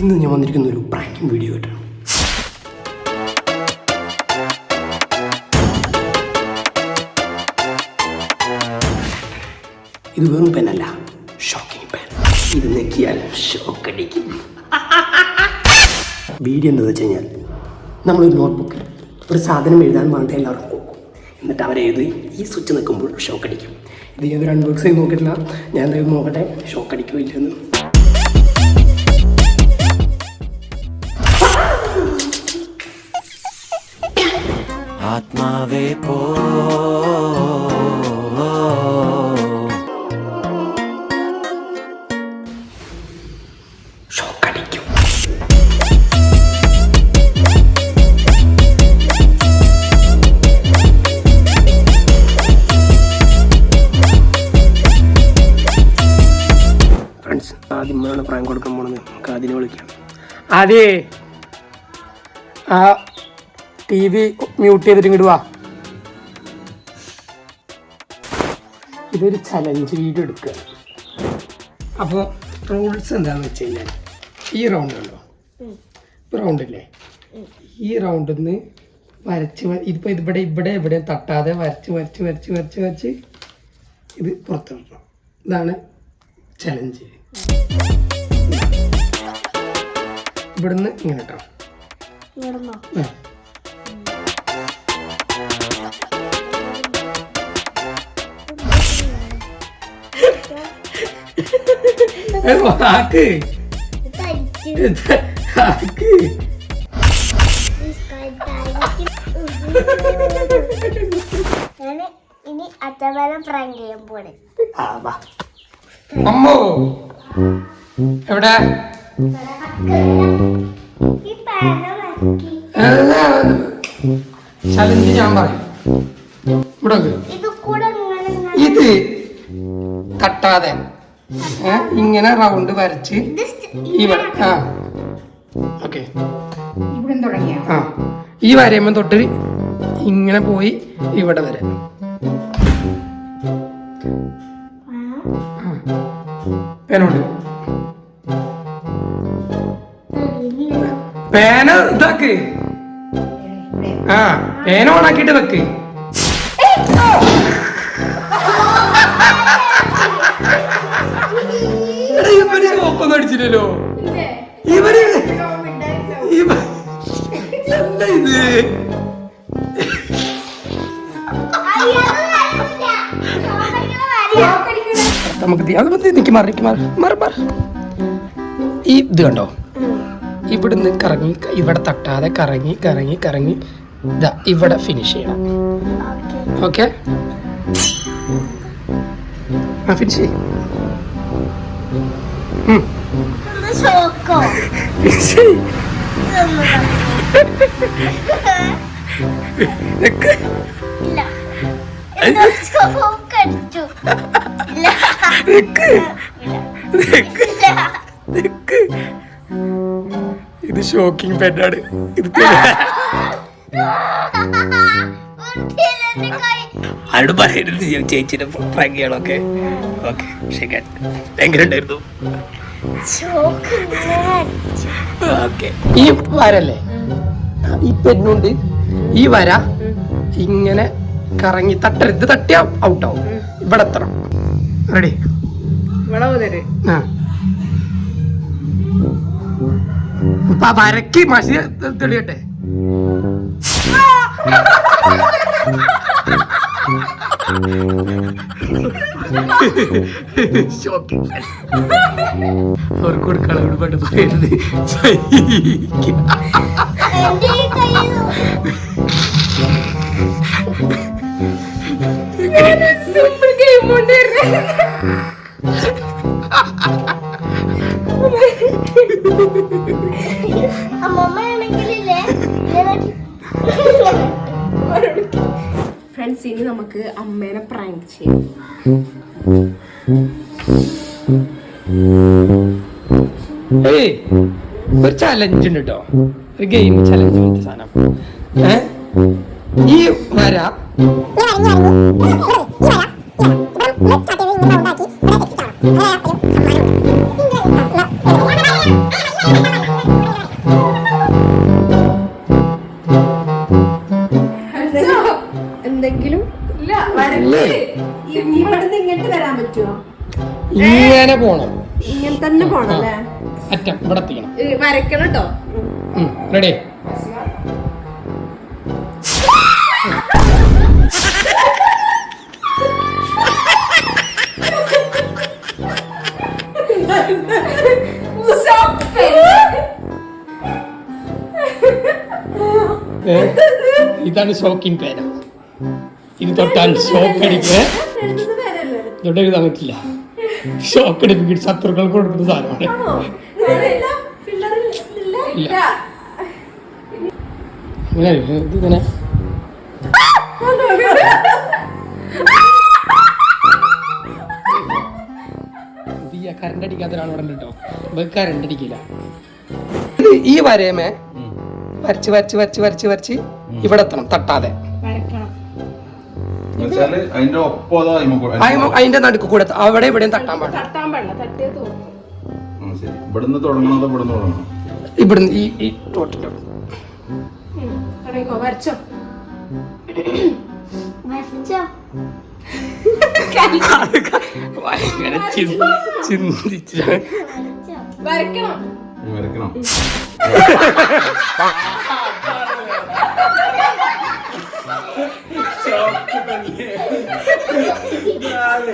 ഇന്ന് ഞാൻ വന്നിരിക്കുന്ന ഒരു പ്രാങ്കിങ് വീഡിയോ ആയിട്ടാണ് ഇത് വെറും പെനല്ല ഷോക്കിംഗ് പെൻ ഇത് നെക്കിയാൽ ഷോക്ക് അടിക്കും. വീഡിയോ എന്താ വെച്ച് കഴിഞ്ഞാൽ നമ്മളൊരു നോട്ട്ബുക്കിൽ ഒരു സാധനം എഴുതാൻ പറഞ്ഞിട്ട് എല്ലാവർക്കും നോക്കും എന്നിട്ട് അവരെഴുതി ഈ സ്വിച്ച് നിൽക്കുമ്പോൾ ഷോക്ക് അടിക്കും. ഇത് ഞാൻ അൺബോക്സ് ചെയ്ത് നോക്കിയിട്ടില്ല. ഞാൻ എന്തായാലും നോക്കട്ടെ ഷോക്ക് അടിക്കുമോ ഇല്ലെന്ന് ആത്മാവേ പോ. പ്രാങ്ക് കൊടുക്കാൻ പോണെന്ന് നമുക്ക് അതിനെ വിളിക്കാം. അതെ ആ ടി വി മ്യൂട്ട് ചെയ്തിട്ട് ഇങ്ങോട്ട് വാ. ഇതൊരു ചലഞ്ച് വീഡിയോ എടുക്കുക. അപ്പോൾ റൂൾസ് എന്താണെന്ന് വെച്ച് കഴിഞ്ഞാൽ ഈ റൗണ്ട് ഉണ്ടോ ഇപ്പം ഇല്ലേ? ഈ റൗണ്ടിൽ നിന്ന് വരച്ച് ഇതിപ്പോൾ ഇവിടെ ഇവിടെ ഇവിടെ തട്ടാതെ വരച്ച് വരച്ച് വരച്ച് വരച്ച് വരച്ച് ഇത് പുറത്തു ഇതാണ് ചലഞ്ച് ഇവിടുന്ന് ഇങ്ങനെ കേട്ടോ ആ ആക്ക്. ആക്ക്. ഞാൻ ഇനി അച്ഛനെ പ്രാങ്ക് ചെയ്യാൻ പോണേ. അമ്മോ. എവിടെ? ചലഞ്ച് ഞാൻ പറയും. ഇവിടെ ഇത് തട്ടാതെ ഇങ്ങനെ റൗണ്ട് വരച്ച് ഇവിടെ ആ. ഓക്കെ. ആ. ഈ വരയുമ്പോൾ തൊട്ട് ഇങ്ങനെ പോയി ഇവിടെ വരെ. പേനുണ്ട് പേന ഇതാക്ക്. ആ പേന ഓണാക്കിട്ട് വെക്ക്. ഇവർ ഒപ്പം അടിച്ചില്ലല്ലോ. ഇവർ എന്താ ഇത്. നമുക്ക് അത് നിക്ക് മാറി മാറി മാറി. ഈ ഇത് കണ്ടോ? ഇവിടുന്ന് കറങ്ങി ഇവിടെ തട്ടാതെ കറങ്ങി കറങ്ങി കറങ്ങി ഇതാ ഇവിടെ ഫിനിഷ് ചെയ്യണം ഓക്കേ. ആ ഫിനിഷ് ചെയ്യും. ഇല്ല ഷോക്കിംഗ് കൈ ആരോട് പറയരുത്. ഞാൻ ചേച്ചിയുടെ പ്രാങ്ക് ചെയ്യണം ഓക്കെ ഓക്കെ ശരി എങ്ങനെ ഉണ്ടായിരുന്നു? ഓക്കെ. ഈ വരല്ലേ? ഈ പെണ്ണുണ്ട്. ഈ വര ഇങ്ങനെ കറങ്ങി തട്ടരുത് തട്ടിയാ ഔട്ടാവും ഇവിടെ എത്തണം. റെഡി ആ. വരക്ക് മഷി തെളിയട്ടെ. ഷോക്കിംഗ് അവർക്ക് കൊടുക്കളവിടെ പണ്ട് പറയരുത് സിമ്പിൾ ഗെയിം കൊണ്ട് അമ്മമ്മയാണെങ്കിലില്ലേ ഇങ്ങനെ ഫ്രണ്ട്സ് ഇനി നമുക്ക് അമ്മേനെ പ്രാങ്ക് ചെയ്യാം. ഒരു ചലഞ്ച് ഉണ്ട് കേട്ടോ ഒരു ഗെയിം ചലഞ്ച് ഉണ്ട് സാധനം. ഏ? ഈ വര. ഇവിടുന്ന് ഇങ്ങോട്ട് വരാൻ പറ്റുമോ ഇങ്ങനെ പോണം. ഇങ്ങനെ തന്നെ പോണല്ലേ അറ്റം ഇവിടെ എത്തിക്കണം. വരക്കണം കേട്ടോ റെഡി ഇതാണ് ഷോക്കിംഗ് പേന ഇത് തൊട്ടാൽ ഷോക്ക് എഴുതാൻ പറ്റില്ല. ഷോക്ക് അടിപ്പിക്കും. ശത്രുക്കൾക്ക് കൊടുക്കുന്ന സാധനമാണ്. ഇല്ല. കറണ്ട് അടിക്കാത്ത ഒരാൾ ഇവിടെ കേട്ടോ ഇവർക്ക് കറണ്ട് അടിക്കില്ല. ഈ വരയമേ വരച്ച് വരച്ച് വരച്ച് വരച്ച് വരച്ച് ഇവിടെ എത്തണം തട്ടാതെ. അതിന്റെ ഒപ്പം അതിന്റെ നടുക്ക് കൂടെ അവിടെ ഇവിടെയും തട്ടാൻ പാടില്ല. തട്ടാൻ പാടില്ല ഇവിടുന്ന് തുടങ്ങണം അതോ ഇവിടുന്ന് തുടങ്ങണം? ഇവിടുന്ന് ഈ ഈ ടോട്ടിന്റെ വരച്ചോ. ഭയങ്കര ചിന്തി- ചിന്തിച്ചാണ് വരച്ചോ വരക്കണം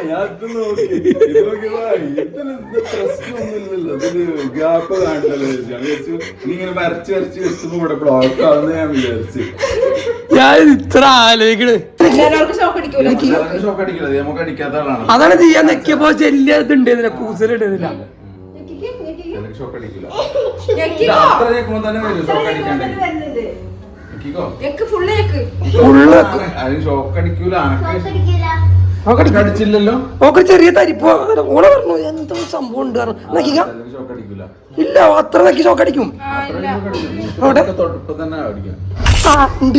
ഇനി വരയ്ക്കണം അത് നോക്കി ഇത് നോക്കിയതാ ഇതിന് ഇത് പ്രശ്നമൊന്നുമില്ലല്ലോ. ഇതിന് ഗ്യാപ്പ് കാണില്ലല്ലോ ഞാൻ വിചാരിച്ചു നീ ഇങ്ങനെ വരച്ച് വരച്ച് വെച്ചപ്പോ ഇവിടെ ബ്ലോക്ക് ആവുന്ന ഞാൻ വിചാരിച്ചു. ഞാൻ ഇത്ര ആലോചിക്കണ്. ഷോക്ക് അടിക്കൂല. ഷോക്ക് നമുക്ക് അടിക്കാത്ത ആളാണ്. അതാണ് ചെയ്യാൻ നെക്കിയപ്പോ ചെല്ലിയതുണ്ടായിരുന്നില്ല കൂസലുണ്ടായിരുന്നില്ല ചിലക്ക് ഷോക്ക് അടിക്കില്ല ഞെക്കിക്കോ. അത്ര കേൾക്കുമ്പോ തന്നെ വരും ഷോക്ക് അടിക്കണ്ടേ. ഞെക്ക് ഫുള്ള് ഞെക്ക്. ഫുള്ള് അതിന് ഷോക്ക് അടിക്കൂല. അനക്ക് ഷോക്കടിക്കില്ല ചെറിയ തരിപ്പ് ഓളെ പറഞ്ഞു എന്തോ സംഭവം ഉണ്ട്? നക്കിക്ക ഇല്ല അത്ര നക്കി ഷോക്ക് അടിക്കും. ആ ഉണ്ട്.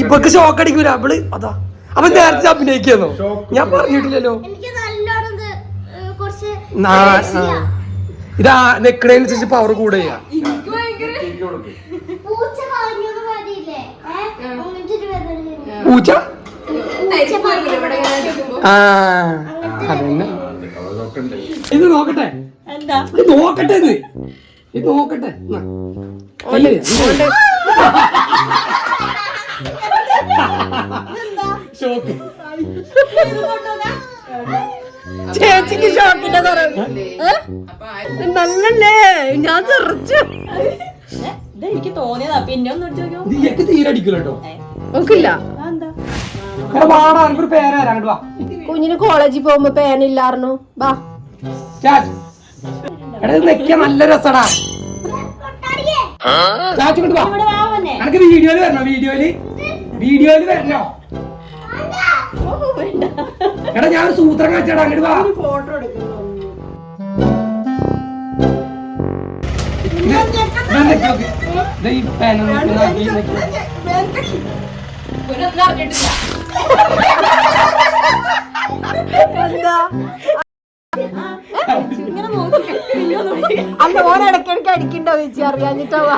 ഇപ്പൊക്ക് ഷോക്ക് അടിക്കൂല. അവൾ അതാ. അവൻ നേരത്തെ അഭിനയിക്കാന്നോ ഞാൻ പറഞ്ഞിട്ടില്ലല്ലോ. ഇത്, നെക്കണനുസരിച്ച് പവർ കൂടെ പൂച്ച? ആ അതന്നെ. ഇത് നോക്കട്ടെ. ഇത് നോക്കട്ടെ ഇത്. ഇത് നോക്കട്ടെ. അല്ലേ, ഷോക്ക്. ചേച്ചിക്ക് ഷോക്കിന്റെ നല്ലല്ലേ? ഞാൻ തെറിച്ചു. എനിക്ക് തോന്നിയതാ. പിന്നെ ഒന്ന് നോക്കില്ല കുഞ്ഞിന് കോളേജിൽ പോകുമ്പോ ബാ എടാ ഇത് നല്ല രസടാ ചാച്ചു ഇങ്ങോട്ട് വാ എനക്ക് വീഡിയോയിൽ വരണോ വീഡിയോയിൽ വീഡിയോയിൽ വരണോ എടാ ഞാൻ സൂത്രം കാണിച്ചടാ അങ്ങോട്ട് വാ ഫോട്ടോ എടുക്കുന്നു ഈ നോക്കി അറിഞ്ഞിട്ടില്ല എന്താ? അല്ല ഓൻ ഇടയ്ക്കിടയ്ക്ക് അടിക്കണ്ടോ ചേച്ചി അറിയാഞ്ഞിട്ടാവാ